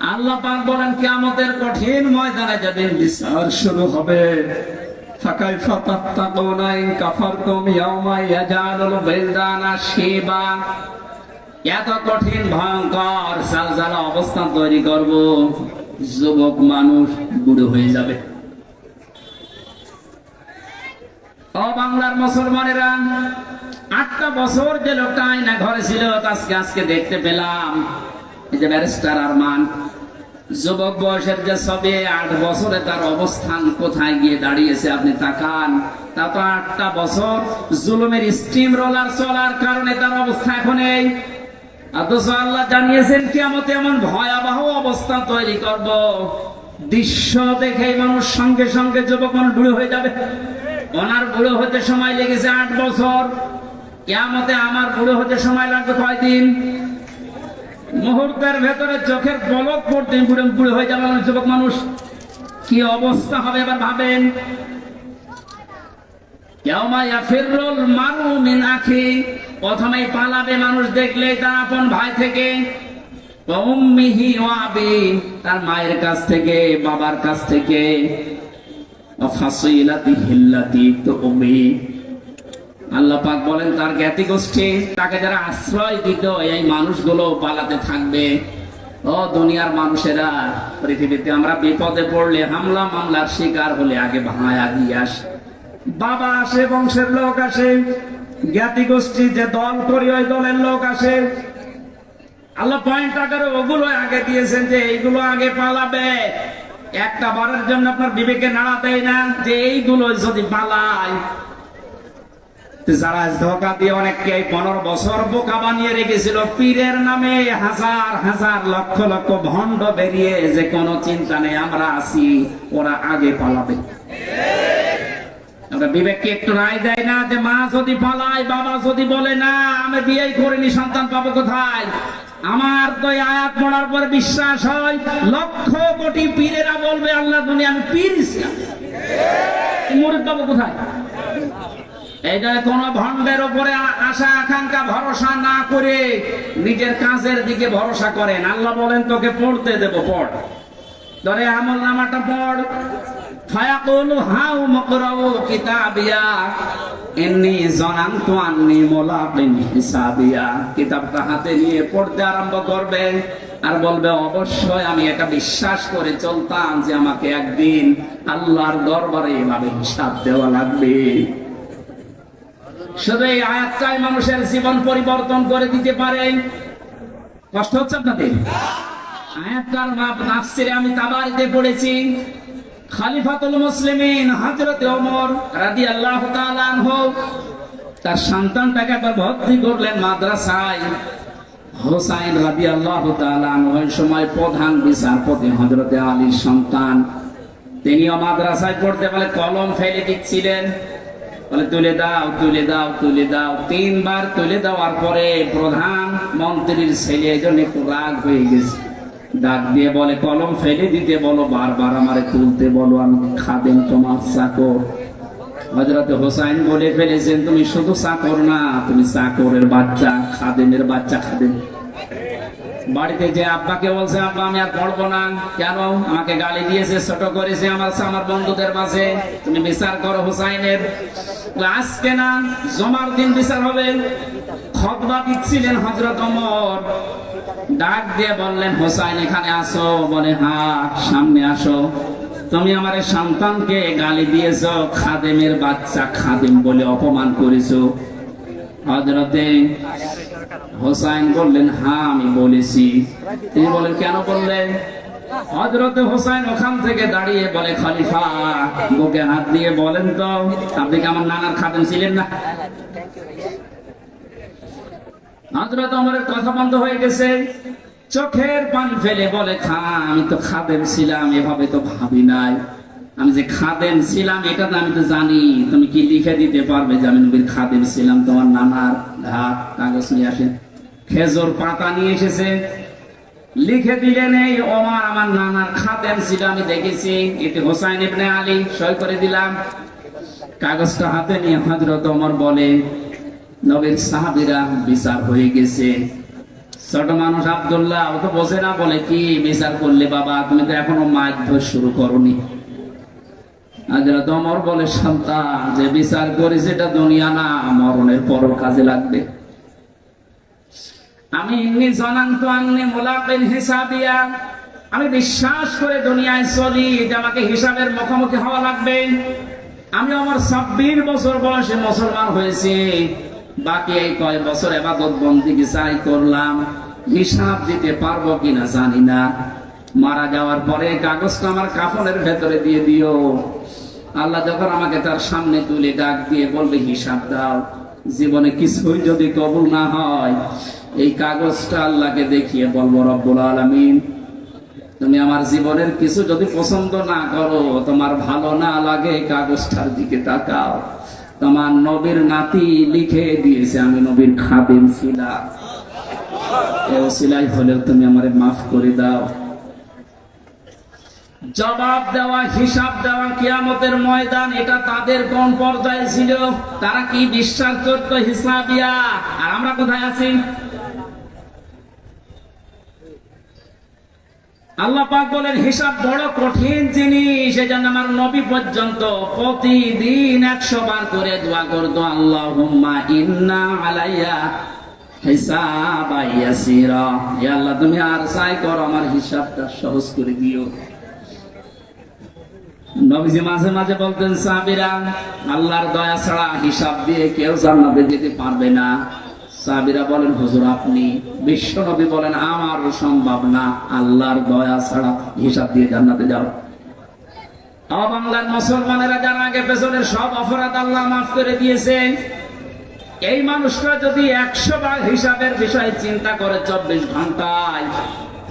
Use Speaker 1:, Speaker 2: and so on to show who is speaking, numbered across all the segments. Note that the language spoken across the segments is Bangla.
Speaker 1: আল্লাহ পাক বলেন, কিয়ামতের কঠিন ময়দানে যেদিন বিচার শুরু হবে যুবক মানুষ হয়ে যাবে। বাংলার মুসলমানেরা, আটটা বছর যে লোকটা আয়না ঘরে ছিল আজকে আজকে দেখতে পেলাম। যে ব্যারিস্টার আরমান যুবক বয়সের যে সবে আট বছরে তার অবস্থান কোথায় গিয়ে দাঁড়িয়েছে আপনি তাকান। তা তো আটটা বছর জুলুমের স্টিম রোলার চলার কারণে তার অবস্থা এখন এই। অথচ আল্লাহ জানিয়েছেন, কিয়ামতে এমন ভয়াবহ অবস্থা তৈরি করব। দৃশ্য দেখে মানুষ সঙ্গে সঙ্গে যুবক মানুষ বুড়ো হয়ে যাবে। ওনার বুড়ো হতে সময় লেগেছে আট বছর। কেমতে আমার বুড়ো হতে সময় লাগবে কয়দিন? মুহূর্তের ভেতরে চোখের পলক পড়তে বুড়ো বুড়ো হয়ে যাবে যুবক মানুষ। কি অবস্থা হবে এবার ভাবেন? পালাবে মানুষ দেখলে তার আপন ভাই থেকে। তার মায়ের কাছ থেকে, বাবার কাছ থেকে। আল্লাহ পাক বলেন, তার জ্ঞাতি গোষ্ঠী, তাকে যারা আশ্রয় দিত, এই মানুষগুলো পালাতে থাকবে। ও দুনিয়ার মানুষেরা, পৃথিবীতে আমরা বিপদে পড়লে, হামলা মামলার শিকার হলে আগে ভাঙায় আগিয়ে আসে। বাবা আসে, বংশের লোক আসে। জ্ঞাতি গোষ্ঠী, যে দল করি, ওই দলের লোক আসে। আল্লাহ পয়েন্ট আকারে ওগুলো আগে দিয়েছেন যে এইগুলো আগে পালাবে। একটা বারের জন্য আপনার বিবেকে নাড়া দেয় না যে এইগুলো যদি পালায় যারা ধোকা দিয়ে অনেককে পনেরো বছর বোকা বানিয়ে রেখেছিল, পীরের নামে হাজার হাজার লক্ষ লক্ষ ভণ্ড বেরিয়ে যে কোনো চিন্তা নেই, আমরা আছি, ওরা আগে পালাবে। বিবেককে একটু রায় দেয় না যে মা যদি পালায়, বাবা যদি বলে, না, আমি বিয়ে করিনি, সন্তান পাবো কোথায়? আমার তো আয়াত পড়ার পরে বিশ্বাস হয়, লক্ষ কোটি পীরেরা বলবে, আল্লাহ দুনিয়া আমি পীর মুরিদ পাবো কোথায়? এইটা কোন ভণ্ডের উপরে আশা, আকাঙ্ক্ষা, ভরসা না করে নিজের কাজের দিকে ভরসা করেন। আল্লাহ বলেন, তোকে পড়তে দেব, পড়। ধরে আমল নামাটা পড়। আন্নি নিয়ে পড়তে আরম্ভ আর বলবে, অবশ্যই আমি এটা বিশ্বাস করে চলতাম যে আমাকে একদিন আল্লাহর দরবারে এভাবে হিসাব দেওয়া লাগবে। শুধু এই আয়াতটাই মানুষের জীবন পরিবর্তন করে দিতে পারে। কষ্ট হচ্ছে আপনাদের? আয়াতটার নাম নাফসিরে আমি তাবারিতে পড়েছি। খালিফাতুল মুসলিমিন হযরত ওমর রাদিয়াল্লাহু তাআলা আনহু, তার সন্তানটাকে একবার ভর্তি করলেন মাদ্রাসায়। হোসাইন রাদিয়াল্লাহু তাআলা আনহু ওই সময় প্রধান বিচারপতি হযরতে আলীর সন্তান। তিনিও মাদ্রাসায় পড়তে বলে কলম ফেলে দিচ্ছিলেন। বলে, তুলে দাও তুলে দাও তুলে দাও। তিনবার তুলে দেওয়ার পরে প্রধান মন্ত্রীর ছেলে এজন্য একটু রাগ হয়ে গেছে। ডাক দিয়ে বলে, কলম ফেলে দিতে বলো, বারবার আমারে তুলতে বলো, আমি খাদেন তোমার চাকর? হজরত হোসাইন বলে ফেলেছেন, তুমি শুধু চাকর না, তুমি চাকরের বাচ্চা, খাদেমের বাচ্চা খাদেম। বাড়িতে যে আব্বাকে বলছে, আব্বা, আমি আর পড়ব না। কেন? আমাকে গালি দিয়েছে, ছোট করেছে আমার আমার বন্ধুদের মাঝে। তুমি বিচার করো হুসাইনের। আজকে না, জমার দিন বিচার হবে। খতবা দিচ্ছিলেন হজরত ওমর। ডাক দিয়ে বললেন, হোসাইন, এখানে আসো। বলে, হা, সামনে আসো। তুমি আমার সন্তানকে গালি দিয়েছ, খাদেমের বাচ্চা খাদেম বলে অপমান করেছ। হজরতে হোসাইন বললেন হ্যাঁ আমি বলেছি। তিনি বলেন, কেন বললেন হজরতে হোসাইন ওখান থেকে দাঁড়িয়ে বলে, খলিফা, বুকে হাত দিয়ে বলেন তো, আপনি কি আমার নানার খাদেম ছিলেন না? হজরত অমরের কথা বন্ধ হয়ে গেছে। চোখের পান ফেলে বলে, খা, আমি তো খাদেম ছিলাম, এভাবে তো ভাবি নাই। আমি যে খাদেম ছিলাম এটা তো আমি তো জানি। তুমি কি লিখে দিতে পারবে যে আমি নবীর খাদেম ছিলাম? তোমার নানার হাত, কাগজ নিয়ে আসেন খেজুর পাতা নিয়ে এসেছে। লিখে দিলেন, এই ওমার, আমার নানার খাদেম ছিল, আমি দেখেছি। এতে হোসাইন ইবনে আলী, সই করে দিলাম। কাগজটা হাতে নিয়ে হজরত ওমর বলে, নবীর সাহাবীরা বিচার হয়ে গেছে। ছোট মানুষ আব্দুল্লাহ, ও তো বোঝে না, বলে, কি বিচার করলে বাবা? তুমি তো এখনও মারধর শুরু করনি। দমর বলে, সন্তান, যে বিচার করি সেটা দুনিয়া না, মরণের পর কাজে লাগবে। আমি জনান্ত হিসাবিয়া। আমি বিশ্বাস করে দুনিয়ায় চলি আমাকে হিসাবের মুখোমুখি হওয়া লাগবে। আমি আমার ছাব্বিশ বছর বয়সে মুসলমান হয়েছি। বাকি এই কয় বছর এবাদত বন্দি চাই করলাম, হিসাব দিতে পারব কিনা জানি না। মারা যাওয়ার পরে কাগজটা আমার কাফনের ভেতরে দিয়ে দিও। আল্লাহ যখন আমাকে তার সামনে তুলে ডাক দিয়ে বলবে, হিসাব দাও, জীবনে কিছুই যদি কবুল না হয়, এই কাগজটা আল্লাহকে দেখিয়ে বলব, রব্বুল আলমিন, তুমি আমার জীবনের কিছু যদি পছন্দ না করো, তোমার ভালো না লাগে কাগজটার দিকে তাকাও। তোমার নবীর নাতি লিখে দিয়েছে, আমি নবীর খাদিম ছিলাম। এ সিলাই হলেও তুমি আমারে মাফ করে দাও। জবাব দেওয়া, হিসাব দেওয়া কিয়ামতের ময়দান, এটা তাদের কোন পর্যায়ে ছিল? তারা কি বিশ্বাস করত হিসাবিয়া? আর আমরা কোথায় আছি? আল্লাহ পাক বলেন, হিসাব বড় কঠিন জিনিস, এজন্য আমার নবী পর্যন্ত প্রতিদিন একশো বার করে দোয়া করতো আল্লাহ ইন্না আলাইয়া হিসাব আল্লাহ, তুমি আর চাই করো, আমার হিসাবটা সহজ করে দিও। নবীজি মাঝে মাঝে বলতেন সাবিরা আল্লাহর দয়া ছাড়া হিসাব দিয়ে কেউ জান্নাতে যেতে পারবে না। সাবিরা বলেন, হুজুর, আপনি বিশ্ব নবী বলেন, আমার সম্ভব না। আল্লাহর দয়া ছাড়া হিসাব দিয়ে জান্নাতে যাও। মুসলমানেরা যারা আগে পেছনের সব অপরাধ আল্লাহ মাফ করে দিয়েছে। এই মানুষরা যদি একশো বার হিসাবের বিষয়ে চিন্তা করে চব্বিশ ঘন্টায়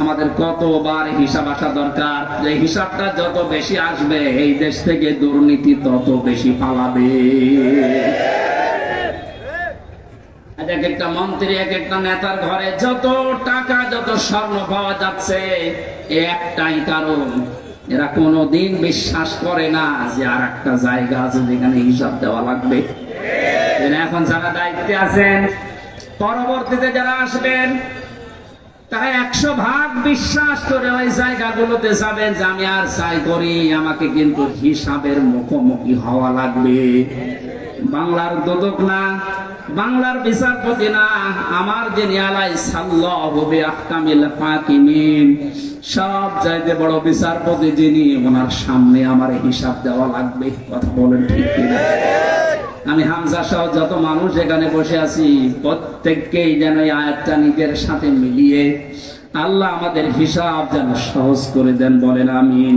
Speaker 1: আমাদের কতবার হিসাব আসা দরকার? যে হিসাবটা যত বেশি আসবে, এই দেশ থেকে দুর্নীতি তত বেশি পালাবে। এক একটা মন্ত্রী, এক একটা নেতার ঘরে যত টাকা, যত স্বর্ণ পাওয়া যাচ্ছে, একটাই কারণ, এরা কোনোদিন বিশ্বাস করে না যে আর একটা জায়গা আছে যেখানে হিসাব দেওয়া লাগবে। এখন যারা দায়িত্বে আছেন, পরবর্তীতে যারা আসবেন তারা একশো ভাগ বিশ্বাস করে ওই জায়গাগুলোতে যাবেন যে আমি আর চাই করি, আমাকে কিন্তু হিসাবের মুখোমুখি হওয়া লাগবে। বাংলার দোদক না, বাংলার বিচারপতি না, আমার যে নিয়ালাই সাল্লাহ হবে আহকামিল হাকিমিন, সব চাইতে বড় বিচারপতি যিনি, ওনার সামনে আমার হিসাব দেওয়া লাগবে। কথা বলেন ঠিক কিনা? আমি হামজা সহ যত মানুষ এখানে বসে আছি, প্রত্যেককেই যেন এই আয়াতটা নিজের সাথে মিলিয়ে আল্লাহ আমাদের হিসাব যেন সহজ করে দেন, বলেন আমিন।